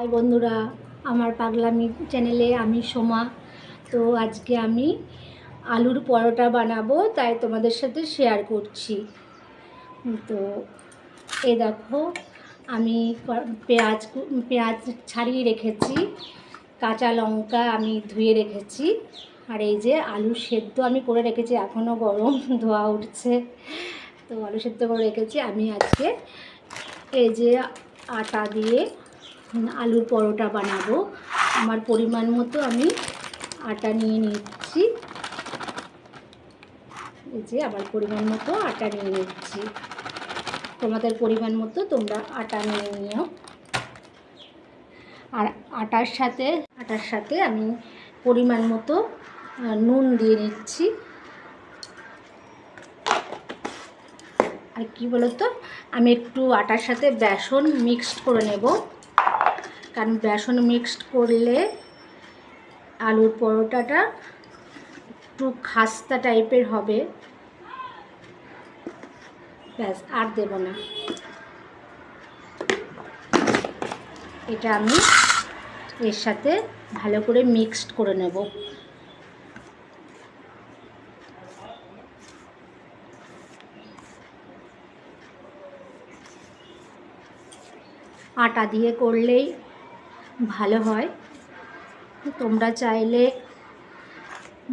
High বন্ধুরা, আমার পাগলামি চ্যানেলে আমি সোমা। তো আজকে আমি আলুর পরোটা বানাবো, তাই তোমাদের সাথে শেয়ার করছি। তো এ দেখো, আমি পেঁয়াজ পেঁয়াজ ছাড়িয়ে রেখেছি, কাঁচা লঙ্কা আমি ধুয়ে রেখেছি, আর এই যে আলু সেদ্ধ আমি করে রেখেছি এখনও গরম, ধোয়া উঠছে। তো আলু সেদ্ধ করে রেখেছি, আমি আজকে এই যে আটা দিয়ে আলুর পরোটা বানাবো। আমার পরিমাণ মতো আমি আটা নিয়ে নিচ্ছি। এই যে আমার পরিমাণ মতো আটা নিয়ে নিচ্ছি। তোমাদের পরিমাণ মতো তোমরা আটা নিয়ে নিও। আর আটার সাথে আটার সাথে আমি পরিমাণ মতো নুন দিয়ে নিচ্ছি। আর কি বলতো? আমি একটু আটার সাথে বেসন মিক্সড করে নেব। কারণ বেসন মিক্সড করলে আলুর পরোটাটা একটু খাস্তা টাইপের হবে। ব্যাস, আর দেব না। এটা আমি এর সাথে ভালো করে মিক্সড করে নেব। আটা দিয়ে করলেই ভালো হয়। তোমরা চাইলে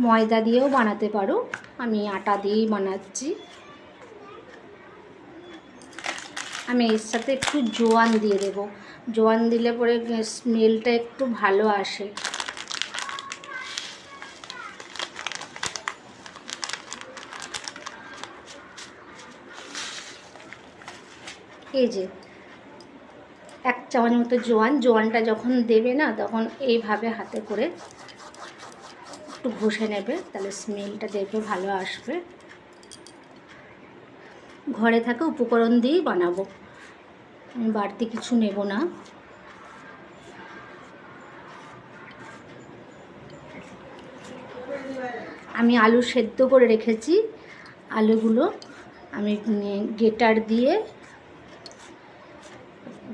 ময়দা দিয়েও বানাতে পারো। আমি আটা দিয়েই বানাচ্ছি। আমি এর সাথে একটু জোয়ান দিয়ে দেবো। জোয়ান দিলে পরে স্মেলটা একটু ভালো আসে। এই যে এক চামচ মতো জোয়ান, জোয়ানটা যখন দেবে না, তখন এইভাবে হাতে করে একটু ঘষে নেবে, তাহলে স্মেলটা দেখবে ভালো আসবে। ঘরে থাকা উপকরণ দিয়েই বানাবো। আমি বাড়তি কিছু নেব না। আমি আলু সেদ্ধ করে রেখেছি। আলুগুলো আমি গেটার দিয়ে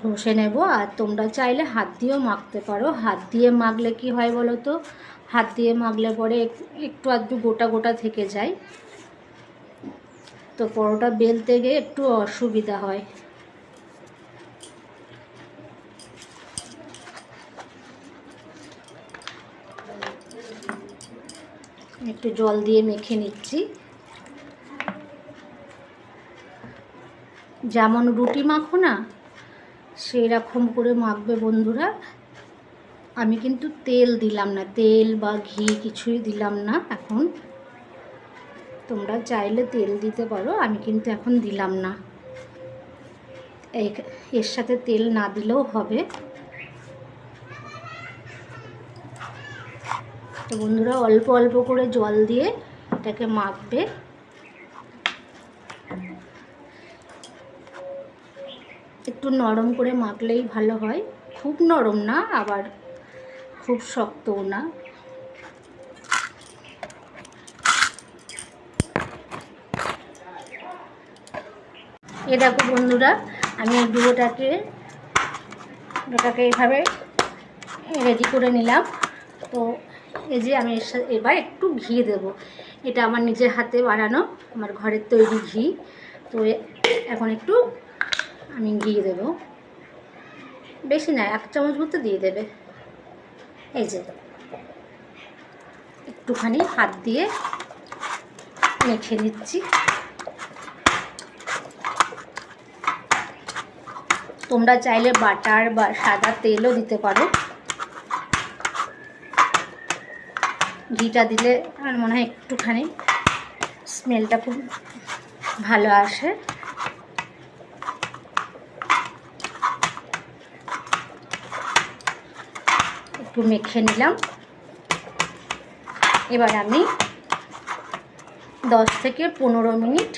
ঘষে নেব, আর তোমরা চাইলে হাত দিয়েও মাখতে পারো। হাত দিয়ে মাখলে কি হয় বলো তো? হাত দিয়ে মাখলে পরে একটু আধটু গোটা গোটা থেকে যায়। তো পরোটা বেলতে গিয়ে একটু অসুবিধা হয়। একটু জল দিয়ে মেখে নিচ্ছি। যেমন রুটি মাখো না সেই রকম করে মাখবে বন্ধুরা। আমি কিন্তু তেল দিলাম না, তেল বা ঘি কিছুই দিলাম না এখন। তোমরা চাইলে তেল দিতে পারো, আমি কিন্তু এখন দিলাম না। এর সাথে তেল না দিলেও হবে। তো বন্ধুরা, অল্প অল্প করে জল দিয়ে এটাকে মাখবে। একটু নরম করে মাখলেই ভালো হয়। খুব নরম না, আবার খুব শক্তও না। এ দেখো বন্ধুরা, আমি ডুবোটাকে ডোটাকে এইভাবে রেডি করে নিলাম। তো এই যে আমি এবার একটু ঘি দেব। এটা আমার নিজের হাতে বানানো, আমার ঘরের তৈরি ঘি। তো এখন একটু আমি ঘি দেব। বেশি না, এক চামচ মতো দিয়ে দেবে। এই যে একটুখানি হাত দিয়ে মেখে নিচ্ছি। তোমরা চাইলে বাটার বা সাদা তেলও দিতে পারো। ঘিটা দিলে আমার মনে হয় একটুখানি স্মেলটা খুব ভালো আসে। একটু মেখে নিলাম। এবার আমি দশ থেকে পনেরো মিনিট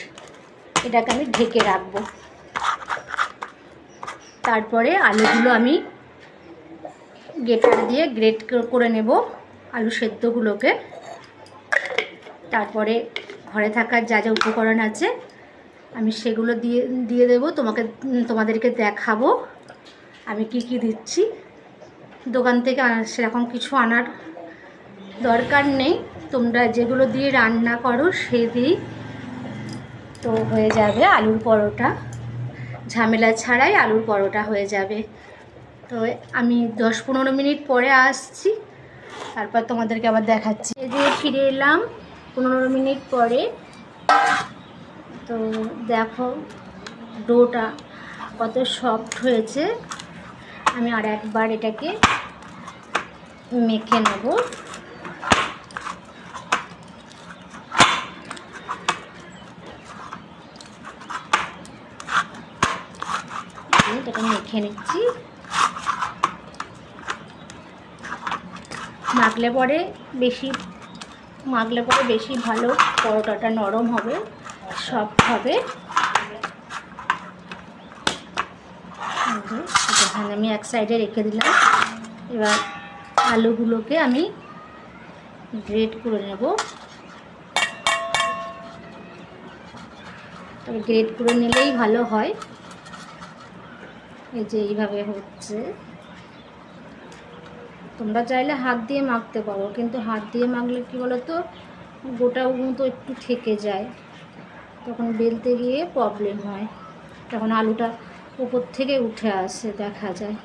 এটাকে আমি ঢেকে রাখব। তারপরে আলুগুলো আমি গেটার দিয়ে গ্রেট করে নেব আলু সেদ্ধগুলোকে। তারপরে ঘরে থাকার যা যা উপকরণ আছে আমি সেগুলো দিয়ে দিয়ে দেবো। তোমাকে, তোমাদেরকে দেখাবো আমি কি কি দিচ্ছি। দোকান থেকে সেরকম কিছু আনার দরকার নেই। তোমরা যেগুলো দিয়ে রান্না করো, সে দিয়েই তো হয়ে যাবে আলুর পরোটা। ঝামেলা ছাড়াই আলুর পরোটা হয়ে যাবে। তো আমি দশ পনেরো মিনিট পরে আসছি। তারপর তোমাদেরকে আবার দেখাচ্ছি। এই যে ফিরে এলাম পনেরো মিনিট পরে। তো দেখো, ডোটা কত সফট হয়েছে। আমি আর একবার এটাকে মেখে নেব। মেখে নিচ্ছি। মাখলে পরে বেশি, মাখলে পরে বেশি ভালো পরোটাটা নরম হবে, সফট হবে এই যে, এখানে আমি এক সাইডে রেখে দিলাম। এবার আলুগুলোকে আমি গ্রেট করে নেব। তবে গ্রেট করে নিলেই ভালো হয়। এই যে এইভাবে হচ্ছে। তোমরা চাইলে হাত দিয়ে মাখতে পারো, কিন্তু হাত দিয়ে মাখলে কি বলো তো গোটা মতো একটু থেকে যায়। তখন বেলতে গিয়ে প্রবলেম হয়। তখন আলুটা উপর থেকে উঠে আসে, দেখা যায়।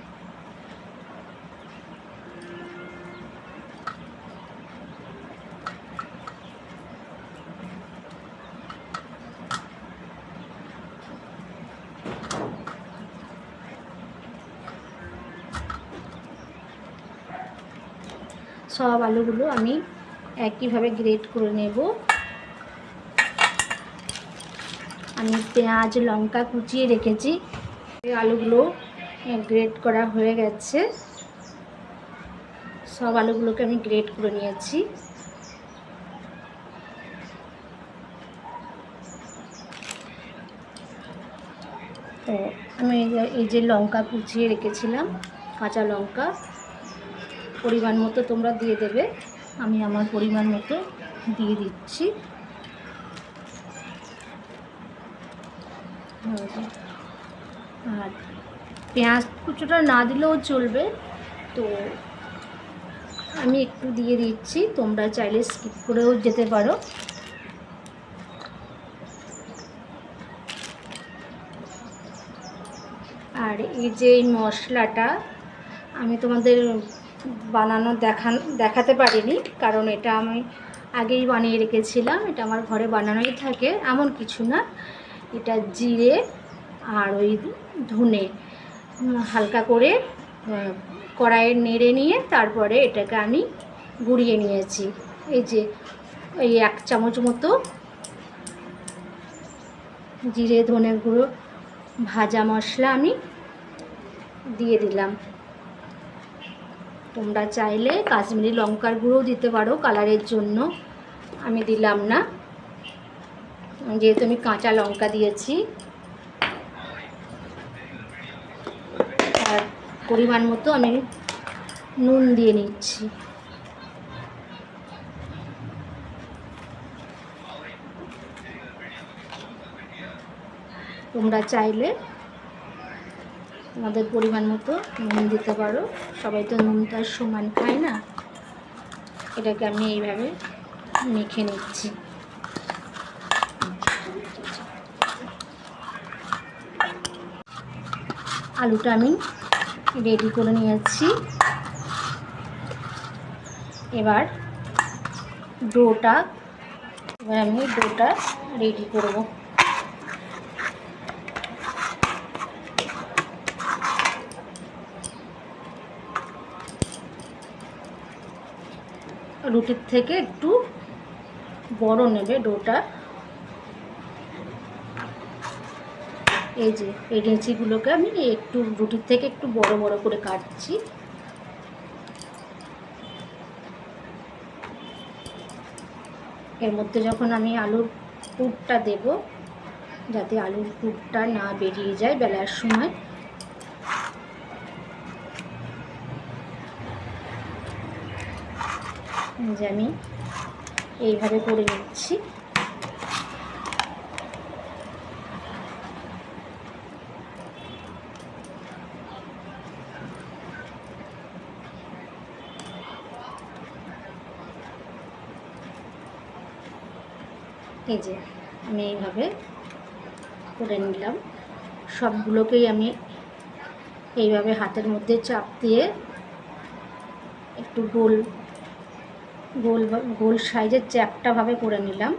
সব আলুগুলো আমি একইভাবে গ্রেট করে নেব। আমি পেঁয়াজ, লঙ্কা কুচিয়ে রেখেছি। আলুগুলো গ্রেট করা হয়ে গেছে। সব আলুগুলোকে আমি গ্রেট করে নিয়েছি। তো আমি এই যে- লঙ্কা কুচিয়ে রেখেছিলাম, কাঁচা লঙ্কা, পরিমাণ মতো তোমরা দিয়ে দেবে। আমি আমার পরিমাণ মতো দিয়ে দিচ্ছি। আর পেঁয়াজ কুচোটা না দিলেও চলবে। তো আমি একটু দিয়ে দিচ্ছি, তোমরা চাইলে স্কিপ করেও যেতে পারো। আর এই যে মশলাটা আমি তোমাদের বানানো দেখান, দেখাতে পারিনি, কারণ এটা আমি আগেই বানিয়ে রেখেছিলাম, এটা আমার ঘরে বানানোই থাকে, এমন কিছু না। এটা জিরে আর ওই ধনে হালকা করে কড়াইয়ে নেড়ে নিয়ে তারপরে এটাকে আমি গুঁড়িয়ে নিয়েছি। এই যে, এই এক চামচ মতো জিরে, ধনে গুঁড়ো, ভাজা মশলা আমি দিয়ে দিলাম। তোমরা চাইলে কাশ্মীরি লঙ্কার গুঁড়োও দিতে পারো, কালারের জন্য আমি দিলাম না। যেহেতু আমি কাঁচা লঙ্কা দিয়েছি আর পরিমাণ মতো আমি নুন দিয়ে নিচ্ছি। তোমরা চাইলে তোমাদের পরিমাণ মতো নুন দিতে পারো। সবাই তো নুনটা সমান খায় না। এটাকে আমি এইভাবে মেখে নিচ্ছি। আলুটা আমি রেডি করে নিয়েছি। এবার ডোটা, এবার আমি ডোটা রেডি করব। রুটির থেকে একটু বড় নেবে ডোটা। এই যে, এই রেঁচিগুলোকে আমি একটু রুটির থেকে একটু বড় বড় করে কাটছি। এর মধ্যে যখন আমি আলুর পুরটা দেব, যাতে আলুর পুরটা না বেরিয়ে যায় বেলার সময়। যে আমি এইভাবে করে নিচ্ছি। এই যে আমি এইভাবে করে নিলাম। সবগুলোকেই আমি এইভাবে হাতের মধ্যে চাপ দিয়ে একটু গোল গোল গোল সাইজের চ্যাপটাভাবে করে নিলাম।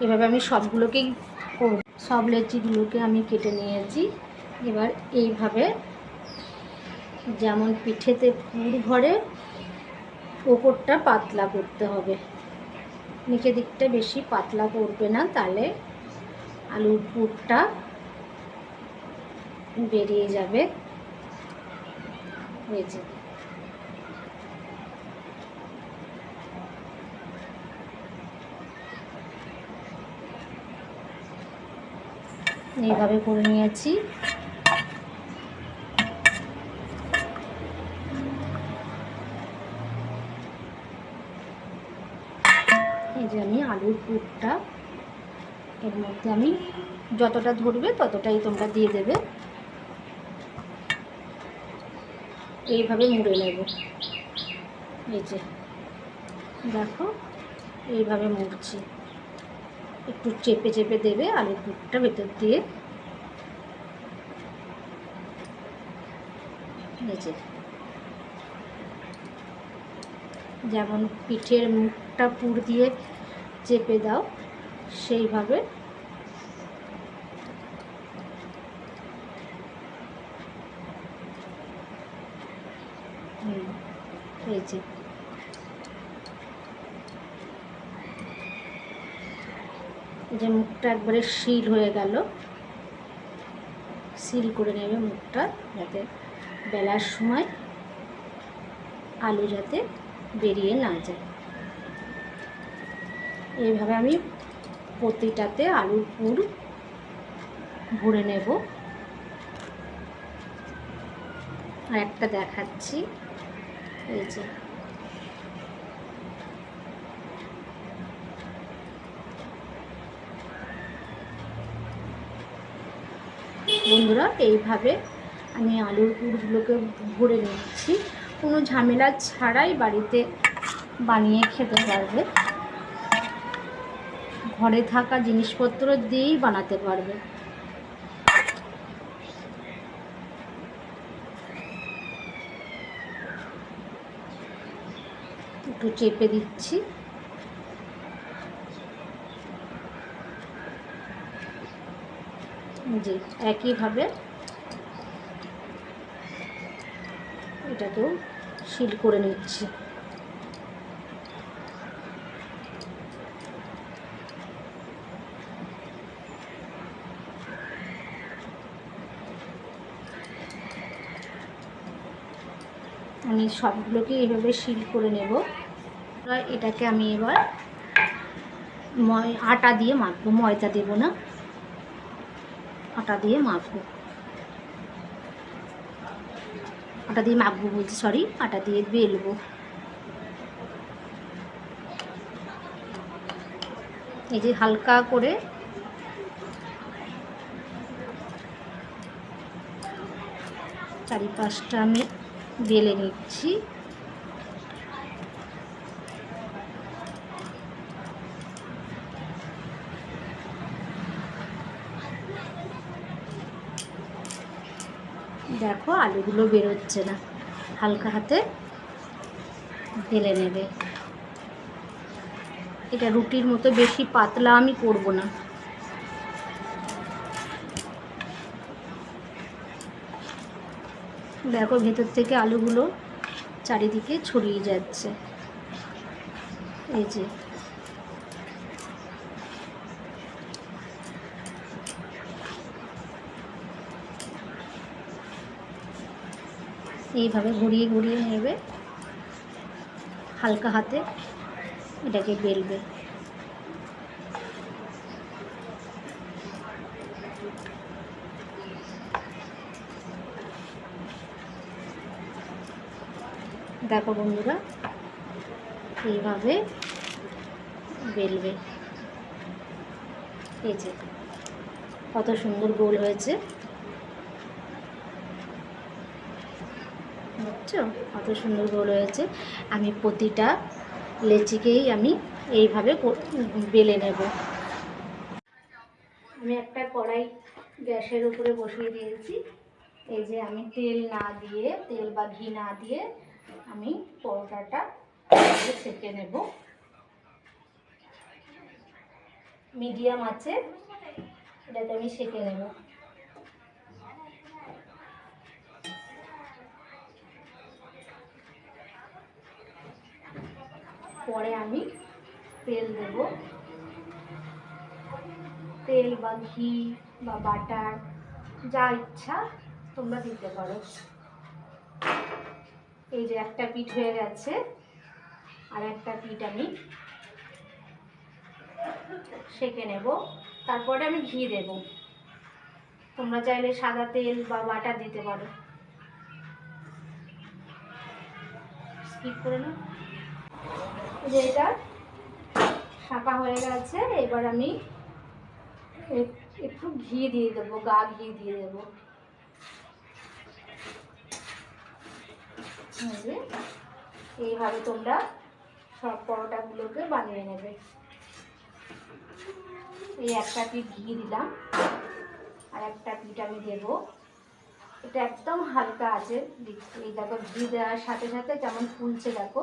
এভাবে আমি সবগুলোকেই সব লেচিগুলোকে আমি কেটে নিয়েছি। এবার এইভাবে যেমন পিঠেতে পুর ভরে ওপরটা পাতলা করতে হবে। নিচের দিকটা বেশি পাতলা করবে না, তাহলে আলুর পুরটা বেরিয়ে যাবে। যে। এইভাবে করে নিয়েছি। আলুর পুরটা। এর মধ্যে আমি যতটা ধরবে ততটাই তোমরা দিয়ে দেবে। এইভাবে মুড়ে নেব। এই যে, দেখো, এইভাবে মুড়ছি। একটু চেপে চেপে দেবে আলুর পুরটা ভেতর দিয়ে। যে, যেমন পিঠের মুখটা পুর দিয়ে চেপে দাও, সেইভাবে। এই যে মুখটা একবারে শিল হয়ে গেল। সিল করে নেবে মুখটা, যাতে বেলার সময় আলু যাতে বেরিয়ে না যায়। এইভাবে আমি প্রতিটাতে আলুর পুর ভরে নেব। আর একটা দেখাচ্ছি। এই যে। বন্ধুরা, এইভাবে আমি আলুর পুরগুলোকে ভরে নিচ্ছি। কোনো ঝামেলা ছাড়াই বাড়িতে বানিয়ে খেতে পারবে। ঘরে থাকা জিনিসপত্র দিয়েই বানাতে পারবে। একটু চেপে দিচ্ছি। জি একইভাবে এটাকেও শিল করে নিচ্ছি। আমি সবগুলোকে এইভাবে শিল করে নেব। এটাকে আমি এবার আটা দিয়ে মাখবো, ময়দা দেবো না। আটা দিয়ে মাখবো। আটা দিয়ে মাখবো বলছি সরি আটা দিয়ে বেলবো। এই যে হালকা করে চারিপাশটা আমি বেলে নিচ্ছি। দেখো আলুগুলো বেরোচ্ছে না, হালকা হাতে বেলে নেবে। এটা রুটির মতো বেশি পাতলা আমি করব না। দেখো, ভেতর থেকে আলুগুলো চারিদিকে ছড়িয়ে যাচ্ছে। এই যে। এইভাবে ঘুরিয়ে ঘুরিয়ে নেবে হালকা হাতে এটাকে বেলবে। দেখো বন্ধুরা, এইভাবে বেলবে। এই যে, কত সুন্দর গোল হয়েছে। বুঝছ? কত সুন্দর গোল হয়েছে। আমি প্রতিটা লেচিকেই আমি এইভাবে বেলে নেব। আমি একটা কড়াই গ্যাসের উপরে বসিয়ে দিয়েছি। এই যে আমি তেল না দিয়ে, তেল বা ঘি না দিয়ে আমি পরোটাটা সেঁকে নেব। মিডিয়াম আছে এটাকে আমি সেঁকে নেব। পরে আমি তেল দেব। তেল বা ঘি বা বাটার, যা ইচ্ছা তোমরা দিতে পারো। এই যে একটা পিঠ হয়ে গেছে, আর একটা পিঠ আমি সেঁকে নেব। তারপরে আমি ঘি দেব। তোমরা চাইলে সাদা তেল বা বাটার দিতে পারো। স্কিপ করে নাও। যে এটা শাঁকা হয়ে গেছে, এবার আমি একটু ঘি দিয়ে দেবো, গা ঘি দিয়ে দেবো। যে, এইভাবে তোমরা সব পরোটাগুলোকে বানিয়ে নেবে। এই একটা পিঠ ঘি দিলাম। আর একটা পিঠ আমি দেবো। এটা একদম হালকা আছে। এই দেখো ঘি দেওয়ার সাথে সাথে কেমন ফুলছে দেখো।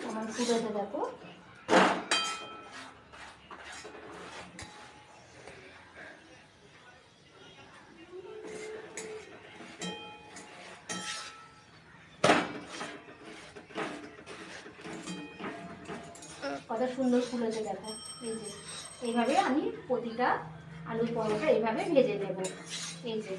কেমন ফুলেছে দেখো। সুন্দর ফুল ফুলেছে দেখো। এই যে, এইভাবে আমি প্রতিটা আলুর পরোটা এইভাবে ভেজে নেব। এই যে